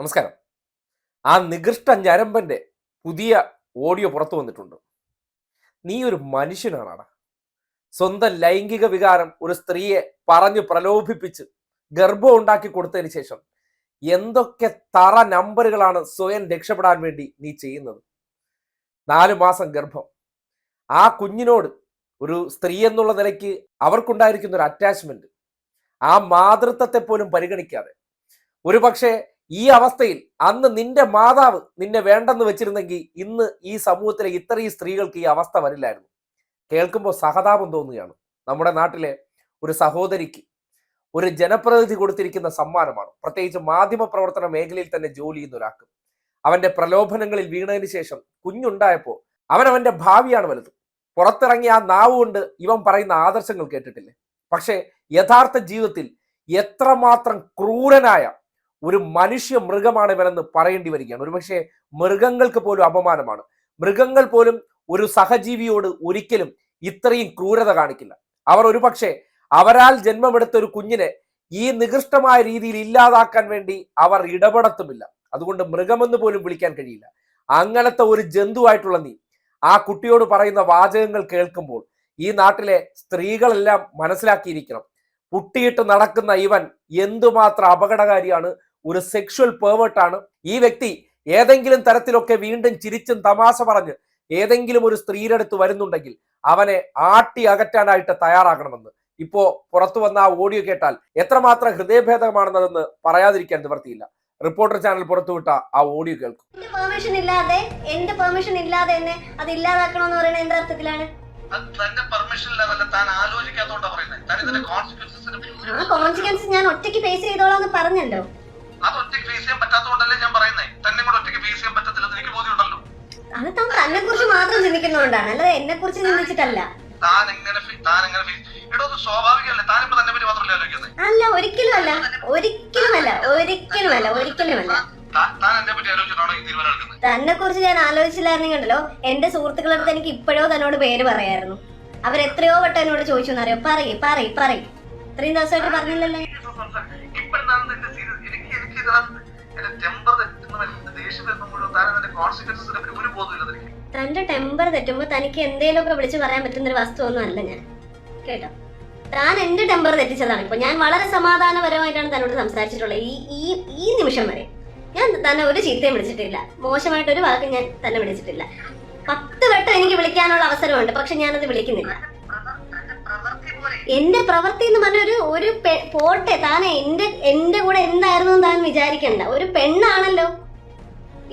നമസ്കാരം. ആ നികൃഷ്ട ഞരമ്പന്റെ പുതിയ ഓഡിയോ പുറത്തു വന്നിട്ടുണ്ട്. നീ ഒരു മനുഷ്യനാണാടാ. സ്വന്തം ലൈംഗിക വികാരം ഒരു സ്ത്രീയെ പറഞ്ഞു പ്രലോഭിപ്പിച്ച് ഗർഭം ഉണ്ടാക്കി കൊടുത്തതിന് ശേഷം എന്തൊക്കെ തറ നമ്പറുകളാണ് സ്വയം രക്ഷപ്പെടാൻ വേണ്ടി നീ ചെയ്യുന്നത്? നാലു മാസം ഗർഭം. ആ കുഞ്ഞിനോട് ഒരു സ്ത്രീ എന്നുള്ള നിലയ്ക്ക് അവർക്കുണ്ടായിരിക്കുന്ന ഒരു അറ്റാച്ച്മെന്റ് ആ മാതൃത്വത്തെ പോലും പരിഗണിക്കാതെ. ഒരുപക്ഷെ ഈ അവസ്ഥയിൽ അന്ന് നിന്റെ മാതാവ് നിന്നെ വേണ്ടെന്ന് വെച്ചിരുന്നെങ്കിൽ ഇന്ന് ഈ സമൂഹത്തിലെ ഇത്രയും സ്ത്രീകൾക്ക് ഈ അവസ്ഥ വരില്ലായിരുന്നു. കേൾക്കുമ്പോൾ സഹതാപം തോന്നുകയാണ്. നമ്മുടെ നാട്ടിലെ ഒരു സഹോദരിക്ക് ഒരു ജനപ്രതിനിധി കൊടുത്തിരിക്കുന്ന സമ്മാനമാണ്. പ്രത്യേകിച്ച് മാധ്യമ പ്രവർത്തന മേഖലയിൽ തന്നെ ജോലി ചെയ്യുന്ന ഒരാൾക്ക്. അവന്റെ പ്രലോഭനങ്ങളിൽ വീണതിന് ശേഷം കുഞ്ഞുണ്ടായപ്പോൾ അവൻ അവന്റെ ഭാവിയാണ് വലുത്. പുറത്തിറങ്ങിയ ആ നാവ് കൊണ്ട് ഇവൻ പറയുന്ന ആദർശങ്ങൾ കേട്ടിട്ടില്ലേ? പക്ഷേ യഥാർത്ഥ ജീവിതത്തിൽ എത്രമാത്രം ക്രൂരനായ ഒരു മനുഷ്യ മൃഗമാണ് ഇവരെന്ന് പറയേണ്ടി വരികയാണ്. ഒരുപക്ഷെ മൃഗങ്ങൾക്ക് പോലും അപമാനമാണ്. മൃഗങ്ങൾ പോലും ഒരു സഹജീവിയോട് ഒരിക്കലും ഇത്രയും ക്രൂരത കാണിക്കില്ല. അവർ ഒരുപക്ഷെ അവരാൽ ജന്മമെടുത്ത ഒരു കുഞ്ഞിനെ ഈ നികൃഷ്ടമായ രീതിയിൽ ഇല്ലാതാക്കാൻ വേണ്ടി അവർ ഇടപെടത്തുമില്ല. അതുകൊണ്ട് മൃഗമെന്ന് പോലും വിളിക്കാൻ കഴിയില്ല. അങ്ങനത്തെ ഒരു ജന്തുവായിട്ടുള്ള നീ ആ കുട്ടിയോട് പറയുന്ന വാചകങ്ങൾ കേൾക്കുമ്പോൾ ഈ നാട്ടിലെ സ്ത്രീകളെല്ലാം മനസ്സിലാക്കിയിരിക്കണം. പുട്ടിയിട്ട് നടക്കുന്ന ഇവൻ എന്തുമാത്രം അപകടകാരിയാണ് ഒരു സെക്ഷൽ പേവേർട്ടാണ് ഈ വ്യക്തി ഏതെങ്കിലും തരത്തിലൊക്കെ വീണ്ടും ചിരിച്ചും തമാശ പറഞ്ഞ് ഏതെങ്കിലും ഒരു സ്ത്രീയുടെ അടുത്ത് വരുന്നുണ്ടെങ്കിൽ അവനെ ആട്ടി അകറ്റാനായിട്ട് തയ്യാറാകണമെന്ന്. ഇപ്പോ പുറത്തു വന്ന ആ ഓഡിയോ കേട്ടാൽ എത്രമാത്രം ഹൃദയഭേദമാണെന്നതെന്ന് പറയാതിരിക്കാൻ നിവർത്തിയില്ല റിപ്പോർട്ടർ ചാനൽ പുറത്തുവിട്ട ആ ഓഡിയോ കേൾക്കും. പെർമിഷൻ ഇല്ലാതെ എന്റെ പെർമിഷൻ ഇല്ലാതെ തന്നെ അത് ഇല്ലാതാക്കണമെന്ന് പറയുന്നത് എന്റെ അർത്ഥത്തിലാണ്. തന്റെ പെർമിഷൻ ഇല്ലാതല്ല താൻ ആലോചിക്കാത്തോണ്ടാ പറയുന്നത് താൻ ഇതിന്റെ കോൺസിക്വൻസ് ഞാൻ ഒറ്റയ്ക്ക് ഫേസ് ചെയ്തോളാം എന്ന് പറഞ്ഞല്ലോ. അത് ഒറ്റയ്ക്ക് ഫേസ് ചെയ്യാൻ പറ്റാത്തതുകൊണ്ടല്ലേ ഞാൻ പറയുന്നത് തന്നെ കൂടെ ഒറ്റയ്ക്ക് ഫേസ് ചെയ്യാൻ പറ്റത്തില്ലെന്ന് എനിക്ക് ബോധ്യമുണ്ടല്ലോ. അത് താൻ തന്നെ കുറിച്ച് മാത്രം ചിന്തിക്കുന്നതുകൊണ്ടാണ് അല്ലാതെ എന്നെ കുറിച്ച് ചിന്തിച്ചിട്ടല്ല. താൻ എങ്ങനെ താൻ എങ്ങനെ ഇടോ അത് സ്വാഭാവികമല്ലേ? താനിപ്പോ തന്നെ പറ്റി മാത്രമല്ല ആലോചിക്കുന്നത് അല്ല ഒരിക്കലും അല്ല. ഒരിക്കലും അല്ല ഒരിക്കലും അല്ല താൻ അല്ല തന്നെ കുറിച്ച് ഞാൻ ആലോചിച്ചില്ലായിരുന്നെങ്കിൽ ഉണ്ടല്ലോ എന്റെ സുഹൃത്തുക്കളുടെ അടുത്ത് എനിക്ക് ഇപ്പോഴോ തന്നോട് പേര് പറയായിരുന്നു. അവരെത്രയോ വട്ടം എന്നോട് ചോദിച്ചു എന്നറിയോ? പറയ് പറയ് പറയ്. ഇത്രയും ദിവസമായിട്ട് പറഞ്ഞില്ലല്ലോ. തന്റെ ടെമ്പർ തെറ്റുമ്പോ തനിക്ക് എന്തേലുമൊക്കെ വിളിച്ചു പറയാൻ പറ്റുന്ന ഒരു വസ്തു ഒന്നും അല്ല ഞാൻ. കേട്ടോ? താൻ എന്റെ ടെമ്പർ തെറ്റിച്ചതാണ്. ഇപ്പൊ ഞാൻ വളരെ സമാധാനപരമായിട്ടാണ് തന്നോട് സംസാരിച്ചിട്ടുള്ളത്. ഈ ഈ ഈ നിമിഷം വരെ ഞാൻ തന്നെ ഒരു ചീത്തയും വിളിച്ചിട്ടില്ല. മോശമായിട്ട് ഒരു വാക്ക് ഞാൻ തന്നെ വിളിച്ചിട്ടില്ല. പത്ത് വട്ടം എനിക്ക് വിളിക്കാനുള്ള അവസരമുണ്ട്. പക്ഷെ ഞാനത് വിളിക്കുന്നില്ല. എന്റെ പ്രവൃത്തി എന്ന് പറഞ്ഞ ഒരു ഒരു പോട്ടെ താൻ എന്റെ എന്റെ കൂടെ എന്തായിരുന്നു താൻ വിചാരിക്കണ്ട. ഒരു പെണ്ണാണല്ലോ.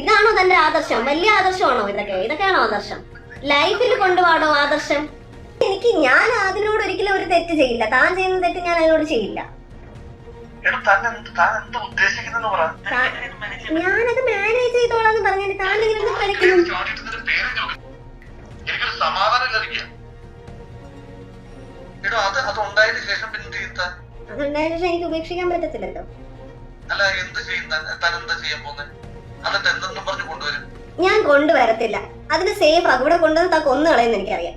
ഇതാണോ തന്റെ ആദർശം? വലിയ ആദർശമാണോ ഇതൊക്കെ? ഇതൊക്കെയാണോ ആദർശം? ലൈഫിൽ കൊണ്ടുപോകണോ ആദർശം? എനിക്ക് ഞാൻ അതിനോട് ഒരിക്കലും ഒരു തെറ്റ് ചെയ്യില്ല. താൻ ചെയ്യുന്ന തെറ്റ് ഞാൻ അതിനോട് ചെയ്യില്ല. ഞാനത് മാനേജ് ചെയ്തോളാന്ന് പറഞ്ഞു താൻ എനിക്കൊരു സമാധാനം ലഭിക്കുക എടോ അത് അത് ഉണ്ടായതിനു ശേഷം പിന്നെ എന്ത് ചെയ്യും താൻ അതുണ്ടായതിനു ശേഷം എനിക്ക് ഉപേക്ഷിക്കാൻ പറ്റത്തില്ലല്ലോ. അല്ല എന്ത് ചെയ്യും എന്താ ചെയ്യാൻ പോകുന്നത് എന്നിട്ട് എന്തെന്നും പറഞ്ഞു കൊണ്ടുവരും. ഞാൻ കൊണ്ടുവരത്തില്ല. അതിന് സേഫ് അവിടെ കൊണ്ടുവന്ന് താ കൊന്നു കളയുന്ന എനിക്കറിയാം.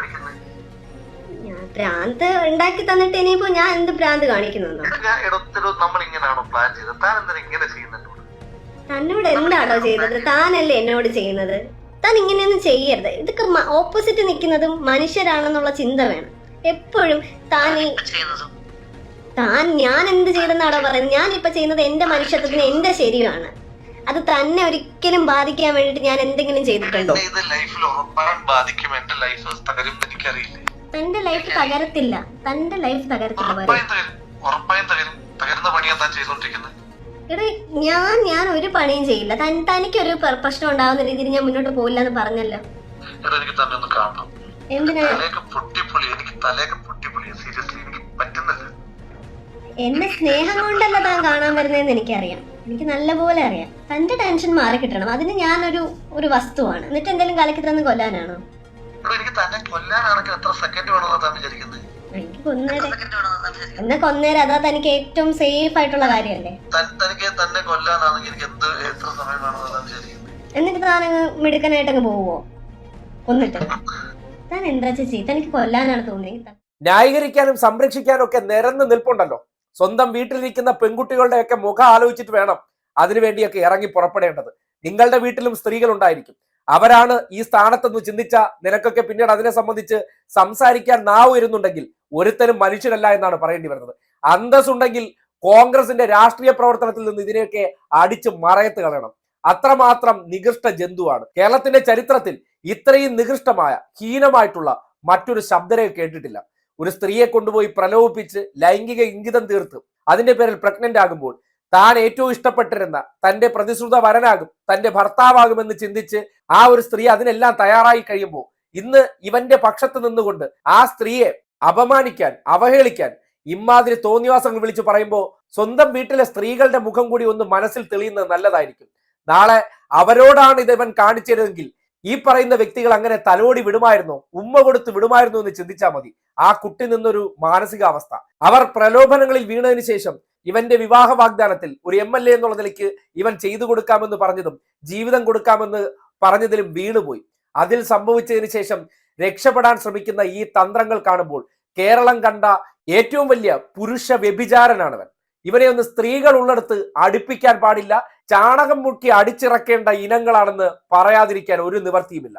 കാണിക്കുന്നത്? ഞാൻ ഭ്രാന്ത് ഉണ്ടാക്കി തന്നിട്ട് ഇനിയിപ്പോ ഞാൻ എന്ത് ഭ്രാന്ത് കാണിക്കുന്നു നമ്മൾ ഇങ്ങനെയാണോ പ്ലാൻ ചെയ്തത്? താൻ എന്തിനാ ഇങ്ങനെ ചെയ്യുന്നുണ്ട് തന്നോട് എന്താണോ ചെയ്തത്? താനല്ലേ എന്നോട് ചെയ്യുന്നത്? താൻ ഇങ്ങനെയൊന്നും ചെയ്യരുത്. ഇതൊക്കെ ഓപ്പോസിറ്റ് നിൽക്കുന്നതും മനുഷ്യരാണെന്നുള്ള ചിന്ത വേണം. എപ്പോഴും താൻ താൻ ഞാൻ എന്ത് ചെയ്തെന്നാണോ പറയുന്നത്? ഞാൻ ഇപ്പൊ ചെയ്യുന്നത് എന്റെ മനുഷ്യത്വത്തിന് എന്റെ ശരിയാണ് അത് തന്നെ ഒരിക്കലും ബാധിക്കാൻ വേണ്ടിട്ട് ഞാൻ എന്തെങ്കിലും ചെയ്തിട്ടുണ്ടോ? ഇത് ലൈഫിൽ ഉറപ്പായും ബാധിക്കും. എന്റെ ലൈഫ് തകരും എനിക്കറിയില്ലേ. തന്റെ ലൈഫ് തകരത്തില്ല. തന്റെ ലൈഫ് തകരത്തില്ല തകരും. ഉറപ്പായും തകരും. തകരുന്ന പണിയാ താൻ ചെയ്തോണ്ടിരിക്കുന്നത് എടേ ഞാൻ ഞാൻ ഒരു പണിയും ചെയ്യില്ല. തൻ തനിക്കൊരു പ്ര- പ്രശ്നം ഉണ്ടാവുന്ന രീതിയിൽ ഞാൻ മുന്നോട്ട് പോയില്ല എന്ന് പറഞ്ഞല്ലോ. എടാ എനിക്ക് തന്നെ ഒന്ന് കാണണം. എന്തിനാ? തലയൊക്കെ പൊട്ടിപ്പൊളി എനിക്ക് തലയൊക്കെ പൊട്ടിപ്പൊളി. സീരിയസ്ലി എന്നെ സ്നേഹം കൊണ്ടല്ല താൻ കാണാൻ വരുന്നതെന്ന് എനിക്കറിയാം. എനിക്ക് നല്ലപോലെ അറിയാം. തന്റെ ടെൻഷൻ മാറി കിട്ടണം. അതിന് ഞാനൊരു ഒരു വസ്തുവാണ്. എന്നിട്ട് എന്തെങ്കിലും കലക്കി തന്ന് കൊല്ലാനാണോ? എനിക്ക് തന്നെ കൊല്ലാനാണെങ്കിൽ എത്ര സെക്കൻഡ് വേണമെന്നാ താൻ വിചാരിക്കുന്നത് എനിക്ക് കൊന്നേരെ. എന്നെ കൊന്നേരം. അതാ തനിക്ക് ഏറ്റവും സേഫ് ആയിട്ടുള്ള കാര്യമല്ലേ? തനിക്ക് തന്നെ കൊല്ലാനാണെങ്കിൽ എനിക്ക് എന്ത് എത്ര സമയം വേണമെന്നാ താൻ വിചാരിക്കുന്നത് എന്നിട്ട് താൻ അങ്ങ് മിടുക്കനായിട്ട് അങ്ങ് പോവോ കൊന്നിട്ട്. താൻ എന്താ ചേച്ചി? തനിക്ക് കൊല്ലാനാണ് തോന്നിയത് ന്യായീകരിക്കാനും സംരക്ഷിക്കാനും ഒക്കെ നിരന്ന് നിൽപ്പുണ്ടല്ലോ. സ്വന്തം വീട്ടിലിരിക്കുന്ന പെൺകുട്ടികളുടെയൊക്കെ മുഖം ആലോചിച്ചിട്ട് വേണം അതിനുവേണ്ടിയൊക്കെ ഇറങ്ങി പുറപ്പെടേണ്ടത്. നിങ്ങളുടെ വീട്ടിലും സ്ത്രീകൾ ഉണ്ടായിരിക്കും. അവരാണ് ഈ സ്ഥാനത്തെന്ന് ചിന്തിച്ച നിനക്കൊക്കെ പിന്നീട് അതിനെ സംബന്ധിച്ച് സംസാരിക്കാൻ നാവ് വരുന്നുണ്ടെങ്കിൽ ഒരുത്തരും മനുഷ്യരല്ല എന്നാണ് പറയേണ്ടി വരുന്നത്. അന്തസ്സുണ്ടെങ്കിൽ കോൺഗ്രസിന്റെ രാഷ്ട്രീയ പ്രവർത്തനത്തിൽ നിന്ന് ഇതിനെയൊക്കെ അടിച്ച് മറയത്ത് കളയണം. അത്രമാത്രം നികൃഷ്ട ജന്തുവാണ്. കേരളത്തിന്റെ ചരിത്രത്തിൽ ഇത്രയും നികൃഷ്ടമായ ഹീനമായിട്ടുള്ള മറ്റൊരു ശബ്ദരേഖ കേട്ടിട്ടില്ല. ഒരു സ്ത്രീയെ കൊണ്ടുപോയി പ്രലോഭിപ്പിച്ച് ലൈംഗിക ഇംഗിതം തീർത്ത് അതിന്റെ പേരിൽ പ്രഗ്നന്റ് ആകുമ്പോൾ താൻ ഏറ്റവും ഇഷ്ടപ്പെട്ടിരുന്ന തന്റെ പ്രതിശ്രുത വരനാകും തന്റെ ഭർത്താവാകുമെന്ന് ചിന്തിച്ച് ആ ഒരു സ്ത്രീ അതിനെല്ലാം തയ്യാറായി കഴിയുമ്പോൾ ഇന്ന് ഇവന്റെ പക്ഷത്ത് നിന്നുകൊണ്ട് ആ സ്ത്രീയെ അപമാനിക്കാൻ അവഹേളിക്കാൻ ഇമ്മാതിരി തോന്നിവാസങ്ങൾ വിളിച്ചു പറയുമ്പോൾ സ്വന്തം വീട്ടിലെ സ്ത്രീകളുടെ മുഖം കൂടി ഒന്ന് മനസ്സിൽ തെളിയുന്നത് നല്ലതായിരിക്കും. നാളെ അവരോടാണ് ഇത് ഇവൻ കാണിച്ചിരുന്നെങ്കിൽ ഈ പറയുന്ന വ്യക്തികൾ അങ്ങനെ തലോടി വിടുമായിരുന്നോ? ഉമ്മ കൊടുത്ത് വിടുമായിരുന്നോ എന്ന് ചിന്തിച്ചാൽ മതി. ആ കുട്ടി നിന്നൊരു മാനസികാവസ്ഥ. അവർ പ്രലോഭനങ്ങളിൽ വീണതിന് ശേഷം ഇവന്റെ വിവാഹ വാഗ്ദാനത്തിൽ ഒരു എം എൽ എ എന്നുള്ള നിലയ്ക്ക് ഇവൻ ചെയ്തു കൊടുക്കാമെന്ന് പറഞ്ഞതും ജീവിതം കൊടുക്കാമെന്ന് പറഞ്ഞതിലും വീണുപോയി. അതിൽ സംഭവിച്ചതിന് ശേഷം രക്ഷപ്പെടാൻ ശ്രമിക്കുന്ന ഈ തന്ത്രങ്ങൾ കാണുമ്പോൾ കേരളം കണ്ട ഏറ്റവും വലിയ പുരുഷ വ്യഭിചാരനാണവൻ. ഇവനെ ഒന്ന് സ്ത്രീകൾ ഉള്ളിടത്ത് അടുപ്പിക്കാൻ പാടില്ല ചാണകം മുക്കി അടിച്ചിറക്കേണ്ട ഇനങ്ങളാണെന്ന് പറയാതിരിക്കാൻ ഒരു നിവർത്തിയുമില്ല.